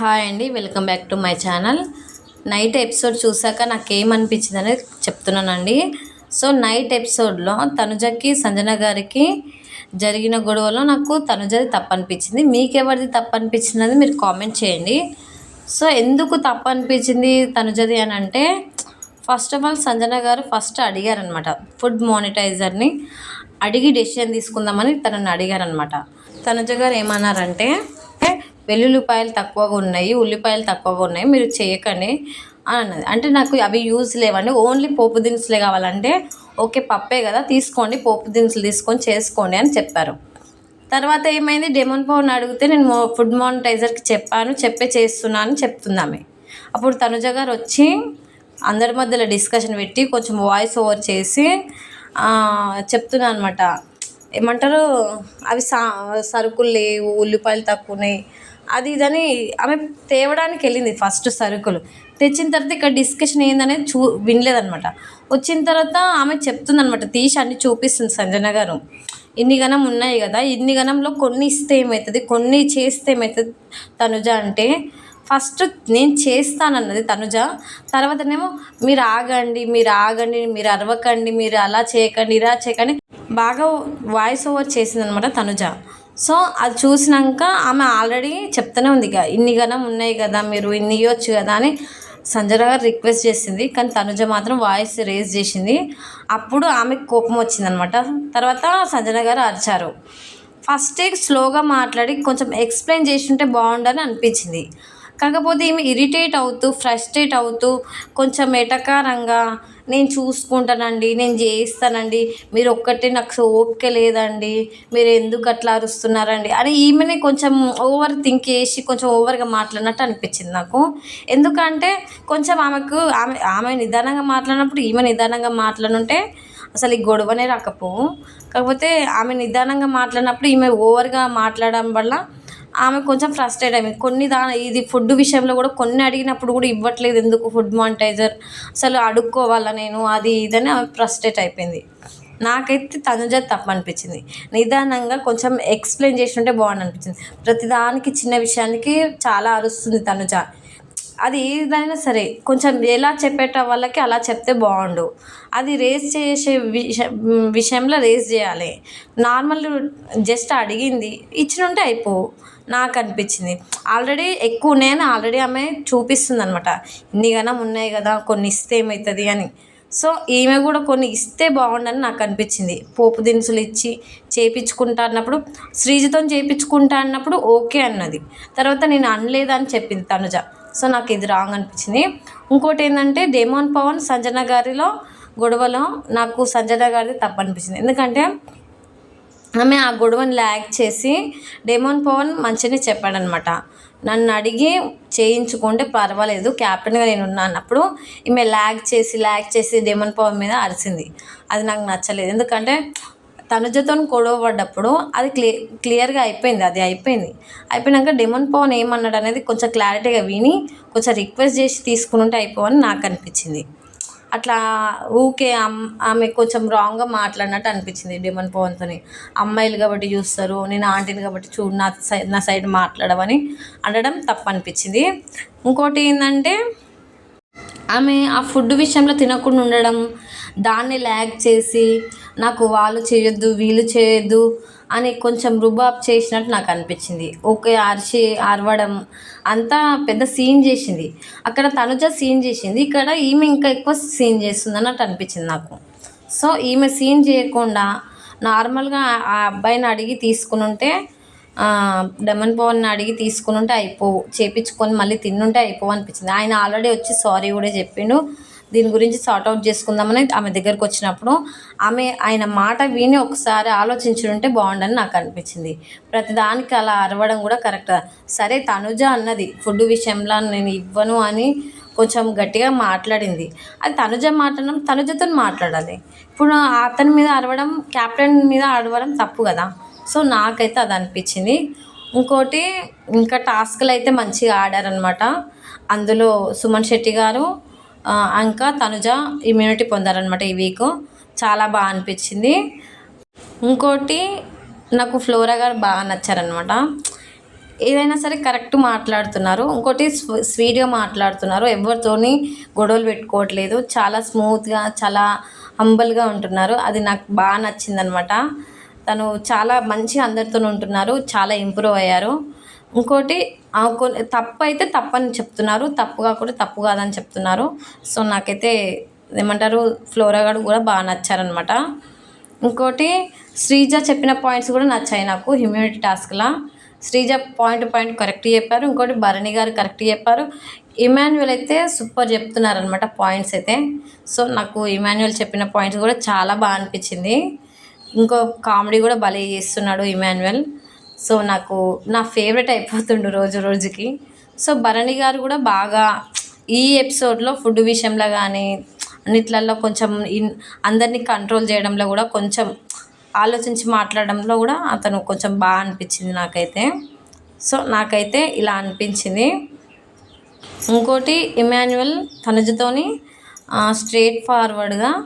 Hi అండి welcome back to my channel. Night episode చూసాక నాకు ఏమనిపించింది అనేది చెప్తున్నానండి. సో నైట్ ఎపిసోడ్లో తనుజకి సంజన గారికి జరిగిన గొడవలో నాకు తనుజది తప్పు అనిపించింది మీకు ఎవరిది తప్పు మీరు కామెంట్ చేయండి. సో ఎందుకు తప్పు అనిపించింది తనుజది అని అంటే ఫస్ట్ ఆఫ్ ఆల్ సంజన గారు ఫస్ట్ అడిగారనమాట ఫుడ్ మానిటైజర్ని. అడిగి డెసిషన్ తీసుకుందామని తనని అడిగారనమాట. తనుజ గారు ఏమన్నారంటే వెల్లుల్లిపాయలు తక్కువగా ఉన్నాయి ఉల్లిపాయలు తక్కువగా ఉన్నాయి మీరు చేయకండి అని అన్నది. అంటే నాకు అవి యూజ్ లేవండి. ఓన్లీ పోపు దినుసులే కావాలంటే ఓకే పప్పే కదా తీసుకోండి పోపు దినుసులు తీసుకొని చేసుకోండి అని చెప్పారు. తర్వాత ఏమైంది? డెమోన్ పవన్ అడిగితే నేను ఫుడ్ మానిటైజర్కి చెప్పాను చెప్పే చేస్తున్నాను అని చెప్తుంది ఆమె. అప్పుడు తనుజ గారు వచ్చి అందరి మధ్యలో డిస్కషన్ పెట్టి కొంచెం వాయిస్ ఓవర్ చేసి చెప్తున్నా అనమాట ఏమంటారు? అవి సా సరుకులు లేవు ఉల్లిపాయలు తక్కువ ఉన్నాయి అది ఇదని ఆమె తేవడానికి వెళ్ళింది ఫస్ట్ సరుకులు. తెచ్చిన తర్వాత ఇక్కడ డిస్కషన్ ఏందనేది చూ వినలేదనమాట వచ్చిన తర్వాత ఆమె చెప్తుందనమాట తీసి అన్ని చూపిస్తుంది సంజన గారు. ఇన్ని గణం ఉన్నాయి కదా ఇన్ని గణంలో కొన్ని ఇస్తే ఏమవుతుంది కొన్ని చేస్తే ఏమవుతుంది తనుజ అంటే ఫస్ట్ నేను చేస్తానన్నది తనుజ. తర్వాతనేమో మీరు ఆగండి మీరు ఆగండి మీరు అరవకండి మీరు అలా చేయకండి ఇలా చేయకండి. బాగా వాయిస్ ఓవర్ చేసిందనమాట తనుజ. సో అది చూసినాక ఆమె ఆల్రెడీ చెప్తూనే ఉంది ఇక ఇన్ని గణం ఉన్నాయి కదా మీరు ఇన్ని ఇవ్వచ్చు కదా అని సంజన గారు రిక్వెస్ట్ చేసింది. కానీ తనుజ మాత్రం వాయిస్ రేజ్ చేసింది. అప్పుడు ఆమెకు కోపం వచ్చిందనమాట. తర్వాత సంజన గారు అరిచారు. ఫస్ట్ స్లోగా మాట్లాడి కొంచెం ఎక్స్ప్లెయిన్ చేసి ఉంటే బాగుండని అనిపించింది. కాకపోతే ఈమె ఇరిటేట్ అవుతూ ఫ్రస్ట్రేట్ అవుతూ కొంచెం ఎటకారంగా నేను చూసుకుంటానండి నేను చేయిస్తానండి మీరు ఒక్కటే నాకు సో ఓపిక లేదండి మీరు ఎందుకు అట్లా అరుస్తున్నారండి అని ఈమెని కొంచెం ఓవర్ థింక్ చేసి కొంచెం ఓవర్గా మాట్లాడినట్టు అనిపించింది నాకు. ఎందుకంటే కొంచెం ఆమెకు ఆమె ఆమె నిదానంగా మాట్లాడినప్పుడు ఈమె నిదానంగా మాట్లాడుంటే అసలు ఈ గొడవనే రాకపోవు. కాకపోతే ఆమె నిదానంగా మాట్లాడినప్పుడు ఈమె ఓవర్గా మాట్లాడడం వల్ల ఆమె కొంచెం ఫ్రస్ట్రేట్ అయింది కొన్ని దా ఇది ఫుడ్ విషయంలో కూడా కొన్ని అడిగినప్పుడు కూడా ఇవ్వట్లేదు ఎందుకు ఫుడ్ మానిటైజర్ అసలు అడుక్కోవాలా నేను? అది ఇదని ఆమె ఫ్రస్ట్రేట్ అయిపోయింది. నాకైతే తనుజ తప్పు అనిపించింది నిదానంగా కొంచెం ఎక్స్ప్లెయిన్ చేసి ఉంటే బాగుంది అనిపించింది ప్రతిదానికి చిన్న విషయానికి చాలా అరుస్తుంది తనుజ. అది ఏదైనా సరే కొంచెం ఎలా చెప్పేట వాళ్ళకి అలా చెప్తే బాగుండు. అది రేస్ చేసే విష విషయంలో రేస్ చేయాలి. నార్మల్ జస్ట్ అడిగింది ఇచ్చినుంటే అయిపోవు నాకు అనిపించింది. ఆల్రెడీ ఎక్కువ నేను ఆల్రెడీ ఆమె చూపిస్తుంది అనమాట ఇన్నిగానం ఉన్నాయి కదా కొన్ని ఇస్తే ఏమవుతుంది అని. సో ఈమె కూడా కొన్ని ఇస్తే బాగుండని నాకు అనిపించింది. పోపు దినుసులు ఇచ్చి చేపించుకుంటా అన్నప్పుడు శ్రీజతో చేపించుకుంటా అన్నప్పుడు ఓకే అన్నది. తర్వాత నేను అనలేదని చెప్పింది తనుజ. సో నాకు ఇది రాంగ్ అనిపించింది. ఇంకోటి ఏంటంటే డేమోన్ పవన్ సంజన గారిలో గొడవలో నాకు సంజన గారిది తప్పు అనిపించింది ఎందుకంటే ఆమె ఆ గొడవని ల్యాగ్ చేసి డేమోన్ పవన్ మంచినే చెప్పాడనమాట. నన్ను అడిగి చేయించుకుంటే పర్వాలేదు క్యాప్టెన్గా నేను ఉన్నానప్పుడు ఈమె ల్యాగ్ చేసి ల్యాగ్ చేసి డేమోన్ పవన్ మీద అరిసింది. అది నాకు నచ్చలేదు. ఎందుకంటే తనుజతో గొడవపడ్డప్పుడు అది క్లియర్ క్లియర్గా అయిపోయింది అది అయిపోయింది. అయిపోయినాక డెమన్ పవన్ ఏమన్నాడు అనేది కొంచెం క్లారిటీగా విని కొంచెం రిక్వెస్ట్ చేసి తీసుకుని ఉంటే అయిపోవని నాకు అనిపించింది. అట్లా ఊకే ఆమె కొంచెం రాంగ్గా మాట్లాడినట్టు అనిపించింది డెమన్ పవన్తోని. అమ్మాయిలు కాబట్టి చూస్తారు నేను ఆంటీని కాబట్టి చూడు నా సైడ్ నా సైడ్ మాట్లాడమని అనడం తప్పు అనిపించింది ఇంకోటి ఏంటంటే ఆమె ఆ ఫుడ్ విషయంలో తినకుండా ఉండడం దాన్ని ల్యాగ్ చేసి నాకు వాళ్ళు చేయొద్దు వీళ్ళు చేయొద్దు అని కొంచెం రుబాబ్ చేసినట్టు నాకు అనిపించింది. ఓకే అరిచి అరవడం అంతా పెద్ద సీన్ చేసింది. అక్కడ తనుజ సీన్ చేసింది. ఇక్కడ ఈమె ఇంకా ఎక్కువ సీన్ చేస్తుంది అన్నట్టు అనిపించింది నాకు. సో ఈమె సీన్ చేయకుండా నార్మల్గా ఆ అబ్బాయిని అడిగి తీసుకుని ఉంటే డెమన్ పవన్ అడిగి తీసుకుని ఉంటే అయిపోవు. చేపించుకొని మళ్ళీ తిన్నుంటే అయిపోవు అనిపించింది. ఆయన ఆల్రెడీ వచ్చి సారీ కూడా చెప్పిండు. దీని గురించి సార్ట్ అవుట్ చేసుకుందామని ఆమె దగ్గరకు వచ్చినప్పుడు ఆమె ఆయన మాట విని ఒకసారి ఆలోచించి ఉంటే బాగుండని నాకు అనిపించింది. ప్రతిదానికి అలా అరవడం కూడా కరెక్ట్. సరే తనుజ అన్నది ఫుడ్ విషయంలో నేను ఇవ్వను అని కొంచెం గట్టిగా మాట్లాడింది. అది తనుజ మాట్లాడడం తనుజతో మాట్లాడాలి. ఇప్పుడు అతని మీద అరవడం క్యాప్టెన్ మీద అరవడం తప్పు కదా. సో నాకైతే అది అనిపించింది. ఇంకోటి ఇంకా టాస్క్లు అయితే మంచిగా ఆడారనమాట అందులో సుమన్ శెట్టి గారు ఇంకా తనుజ ఇమ్యూనిటీ పొందారనమాట ఈ వీక్ చాలా బాగా అనిపించింది. ఇంకోటి నాకు ఫ్లోరా గారు బాగా నచ్చారనమాట ఏదైనా సరే కరెక్ట్ మాట్లాడుతున్నారు. ఇంకోటి స్వీట్గా మాట్లాడుతున్నారు. ఎవరితోని గొడవలు పెట్టుకోవట్లేదు. చాలా స్మూత్గా చాలా హంబల్గా ఉంటున్నారు. అది నాకు బాగా నచ్చిందనమాట తను చాలా మంచి అందరితో ఉంటున్నారు చాలా ఇంప్రూవ్ అయ్యారు. ఇంకోటి తప్పు అయితే తప్పని చెప్తున్నారు తప్పు కాకుండా తప్పు కాదని చెప్తున్నారు. సో నాకైతే ఏమంటారు ఫ్లోరా గారు కూడా బాగా నచ్చారనమాట ఇంకోటి శ్రీజ చెప్పిన పాయింట్స్ కూడా నచ్చాయి నాకు హ్యూమినిటీ టాస్క్లా శ్రీజ పాయింట్ పాయింట్ కరెక్ట్ చెప్పారు ఇంకోటి భరణి గారు కరెక్ట్ చెప్పారు. ఇమాన్యువల్ అయితే సూపర్ చెప్తున్నారనమాట పాయింట్స్ అయితే. సో నాకు ఇమాన్యువల్ చెప్పిన పాయింట్స్ కూడా చాలా బాగా అనిపించింది. ఇంకో కామెడీ కూడా భలే చేస్తున్నాడు ఇమాన్యువల్ సో నాకు నా ఫేవరెట్ అయిపోతుండు రోజు రోజుకి. సో భరణి గారు కూడా బాగా ఈ ఎపిసోడ్లో ఫుడ్ విషయంలో కానీ అన్నిట్లలో కొంచెం ఇన్ అందరినీ కంట్రోల్ చేయడంలో కూడా కొంచెం ఆలోచించి మాట్లాడడంలో కూడా అతను కొంచెం బాగా అనిపించింది నాకైతే. సో నాకైతే ఇలా అనిపించింది. ఇంకోటి ఇమాన్యువల్ తనుజతోని స్ట్రేట్ ఫార్వర్డ్గా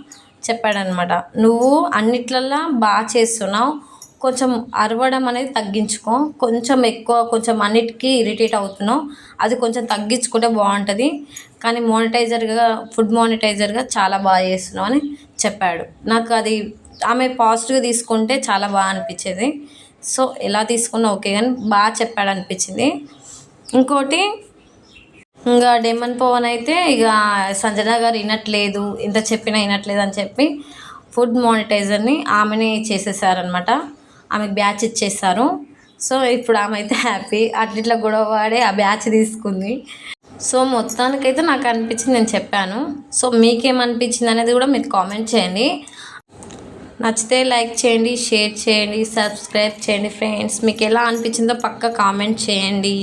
చెప్పాడనమాట. నువ్వు అన్నిట్లల్లో బాగా చేస్తున్నావు. కొంచెం అరవడం అనేది తగ్గించుకో. కొంచెం ఎక్కువ కొంచెం అన్నిటికీ ఇరిటేట్ అవుతున్నావు. అది కొంచెం తగ్గించుకుంటే బాగుంటుంది. కానీ మానిటైజర్గా ఫుడ్ మానిటైజర్గా చాలా బాగా చేస్తున్నావు అని చెప్పాడు. నాకు అది ఆమె పాజిటివ్గా తీసుకుంటే చాలా బాగా అనిపించేది. సో ఎలా తీసుకున్నా ఓకే. కానీ బాగా చెప్పాడు అనిపించింది ఇంకోటి ఇంకా డెమన్ పవన్ అయితే ఇక సంజన గారు వినట్లేదు ఎంత చెప్పినా వినట్లేదు అని చెప్పి ఫుడ్ మానిటైజర్ని ఆమెని చేసేసారనమాట ఆమెకు బ్యాచ్ ఇచ్చేసారు. సో ఇప్పుడు ఆమె అయితే హ్యాపీ. అట్లిట్లా గొడవ వాడే ఆ బ్యాచ్ తీసుకుంది. సో మొత్తానికైతే నాకు అనిపించింది నేను చెప్పాను. సో మీకేమనిపించింది అనేది కూడా మీరు కామెంట్ చేయండి. నచ్చితే లైక్ చేయండి షేర్ చేయండి సబ్స్క్రైబ్ చేయండి ఫ్రెండ్స్. మీకు ఎలా అనిపించిందో పక్క కామెంట్ చేయండి.